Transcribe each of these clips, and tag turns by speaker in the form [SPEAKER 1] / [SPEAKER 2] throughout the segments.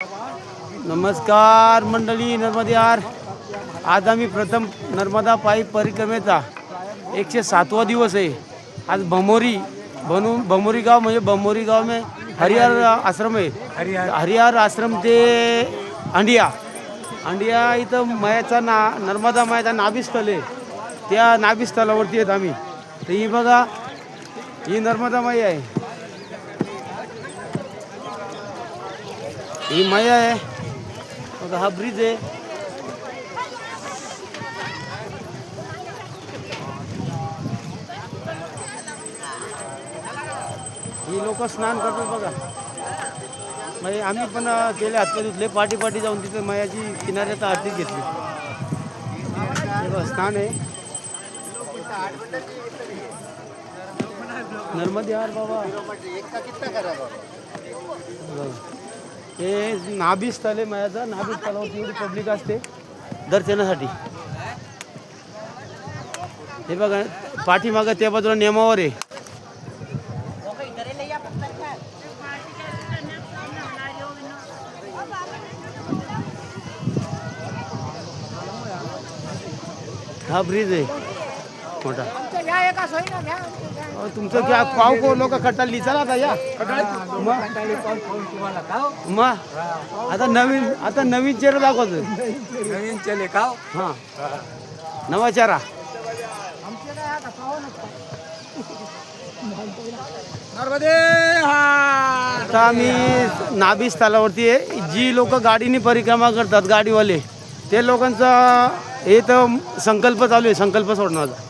[SPEAKER 1] नमस्कार मंडळी नर्मदेहार आज आम्ही प्रथम नर्मदा पायी परिक्रमेचा एकशे सातवा दिवस आहे. आज भमोरी बनून भमोरी गाव म्हणजे भमोरी गाव में हरिहर आश्रम आहे. हरिहर. आश्रम ते अंडिया. अंडिया इथं मयाचा ना नर्मदा मायाचा नाभिस्थळ आहे. त्या नाभिस्थळावरती आहेत आम्ही. तर ही बघा ही नर्मदा माई आहे. ही मया आहे. बघा हा ब्रिज आहे. ही लोक स्नान करतात बघा. म्हणजे आम्ही पण गेले आत्ता तिथले पाठी पाठी जाऊन तिथे मायाची किनाऱ्यात आरती घेतली. बघा, स्नान आहे. नर्मदे यार बाबा. हे नाभी स्थळ आहे मायाचं नाभी स्थळावरती एवढी पब्लिक असते. दर्शनासाठी. हे बघा पाठीमागं त्या बाजूला नियमावर आहे. हा ब्रिज आहे. मोठा. तुमचं क्या पाव को लोक कटाल लिचाला आता या. मग? आता नवीन आता नवीन चेहरा दाखवतो
[SPEAKER 2] नवीन चले का
[SPEAKER 1] हां. नवा चेहरा.
[SPEAKER 2] हा.
[SPEAKER 1] आता आम्ही नाभी स्थळावरती आहे. जी लोक गाडीने परिक्रमा करतात गाडीवाले ते लोकांचा हे तर संकल्प चालू आहे संकल्प सोडण्याचा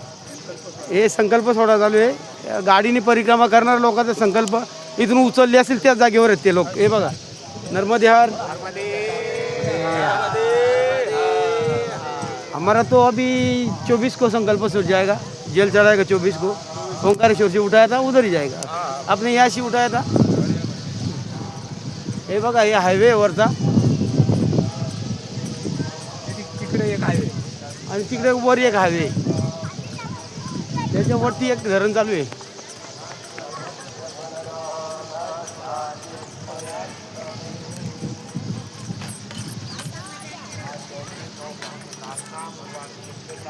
[SPEAKER 1] हे संकल्प सोडा चालू आहे. गाडीने परिक्रमा करणाऱ्या लोकांचा संकल्प इथून उचलले असेल त्याच जागेवर आहेत ते लोक. हे बघा. नर्मदे हार. हमारा तो अभी चौबीस को संकल्प सूट जाएगा. जेल चढ़ाएगा चौबीस को. ओंकारेश्वर से उठाया था उधर ही जाएगा. आपने यहाँ से उठाया था. हे बघा हे हायवे वरचा.
[SPEAKER 2] तिकडे एक आहे
[SPEAKER 1] आणि तिकडे वर एक हायवे त्याच्यावरती एक धरण चालू आहे.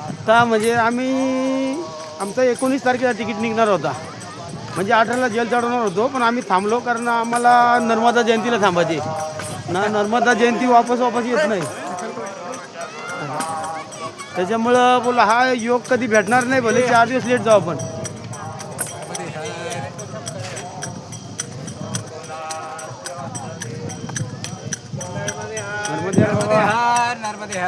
[SPEAKER 1] आता म्हणजे आम्ही आमचा एकोणीस तारखेला तिकीट निघणार होता. म्हणजे अठराला जेल चढवणार होतो पण आम्ही थांबलो कारण आम्हाला नर्मदा जयंतीला थांबायचे. ना नर्मदा जयंती वापस वापस येत नाही. त्याच्यामुळं बोला हा योग कधी भेटणार नाही भले चार दिवस लेट जाऊ आपण. नर्मदे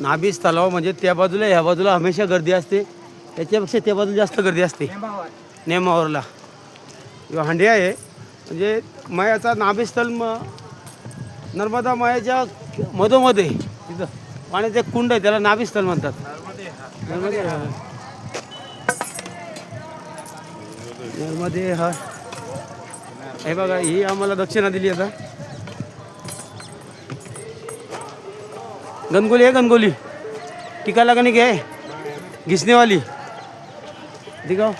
[SPEAKER 1] नाभी तलाव म्हणजे त्या बाजूला ह्या बाजूला हमेशा गर्दी असते. त्याच्यापेक्षा त्या बाजूला जास्त गर्दी असते. नेमावरला. किंवा हंडी आहे. म्हणजे मायाचा नाभिस्थळ म नर्मदा मायाच्या मधोमध्ये तिथं पाण्याचे कुंड आहे त्याला नाभिस्थळ म्हणतात. नर्मदे हा. नर्मदे हा. हे बघा ही आम्हाला दक्षिणा दिली आता. गनगोली आहे गनगोली टीका लगाने की है घिसने वाली दिखाओ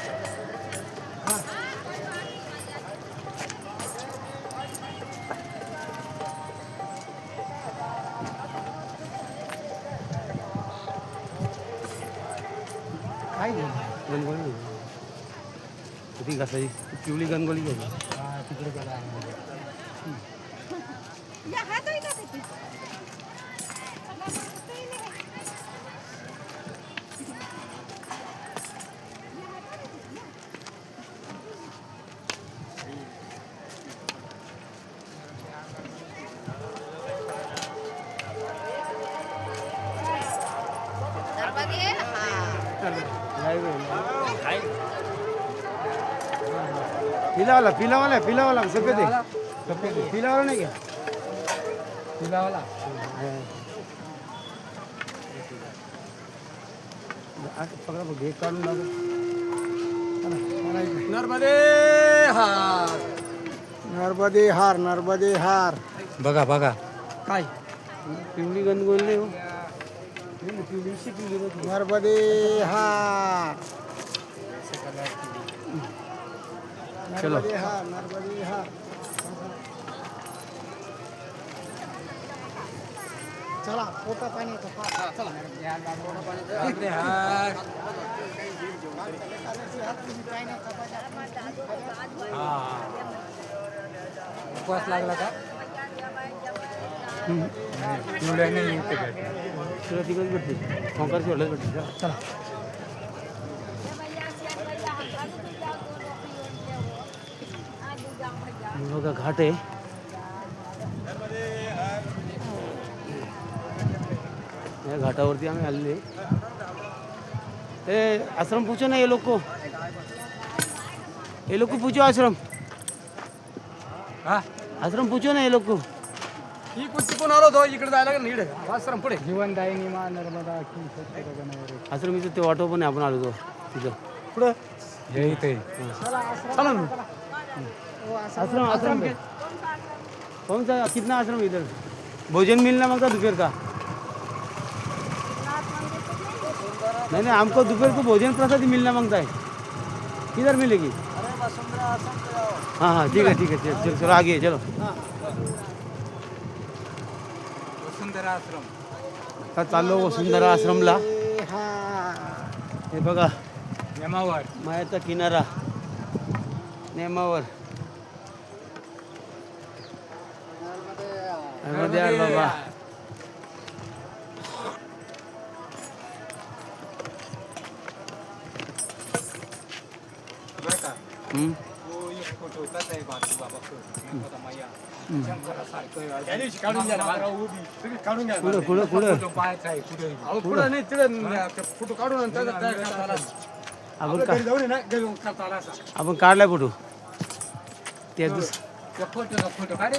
[SPEAKER 1] काय नाही. नाही. किती घासायची. पिवळी गनगोली घ्यायची. तिकडे गेला पिलावाला पिलावाला पिलावाला सफेद आहे
[SPEAKER 2] सफेद आहे.
[SPEAKER 1] पिलावर नाही आता पकडा बघ, घे काढून लाव.
[SPEAKER 2] नर्मदे हार
[SPEAKER 3] नर्मदे हार नर्मदे हार
[SPEAKER 2] बघा बघा
[SPEAKER 1] काय पिवळी गंदगोल नाही हो.
[SPEAKER 3] नर्मदे हार
[SPEAKER 1] चलो।
[SPEAKER 3] चला पोटा
[SPEAKER 2] हा उपवास लागला का? नाही भेट
[SPEAKER 1] तुला तिकडच भेटते कोंकार सोडलंच भेटते चला. बघा घाट। आहे या घाटावरती आम्ही आलेले ए आश्रम पूछो ना ये लोग को। ये लोग को पूछो आश्रम।
[SPEAKER 2] हा?
[SPEAKER 1] आश्रम पूछो ना ये लोग को।
[SPEAKER 2] ही कुठची पण आलो होतो इकडे जायला लागेल नीड आश्रम पुढे. जीवनदायिनी मा नर्मदा की
[SPEAKER 1] आश्रम इथं ते ऑटो पण आहे आपण आलो तो तिथं.
[SPEAKER 2] पुढे हे इथे. चला ना.
[SPEAKER 1] आश्रम आश्रम पे कौन सा कितना आश्रम इधर? भोजन मिलना माँगता दोपहर का? नहीं नहीं हमको दोपहर को भोजन प्रसाद ही मिलना माँगता है। किधर मिलेगी? हाँ हाँ ठीक है ठीक है चलो चलो आगे चलो।
[SPEAKER 2] वसुंधरा आश्रम
[SPEAKER 1] चाललो वसुंधरा आश्रमला
[SPEAKER 3] हार
[SPEAKER 1] हे बघा।
[SPEAKER 2] यमावर
[SPEAKER 1] मायाचा किनारा। नेमावर। पुढं पुढं पुढं
[SPEAKER 2] फोटो पुढे नाही तिथे फोटो काढून तयार करता आला.
[SPEAKER 1] आपण का काढलाय फोटो त्या
[SPEAKER 2] फोटो काढले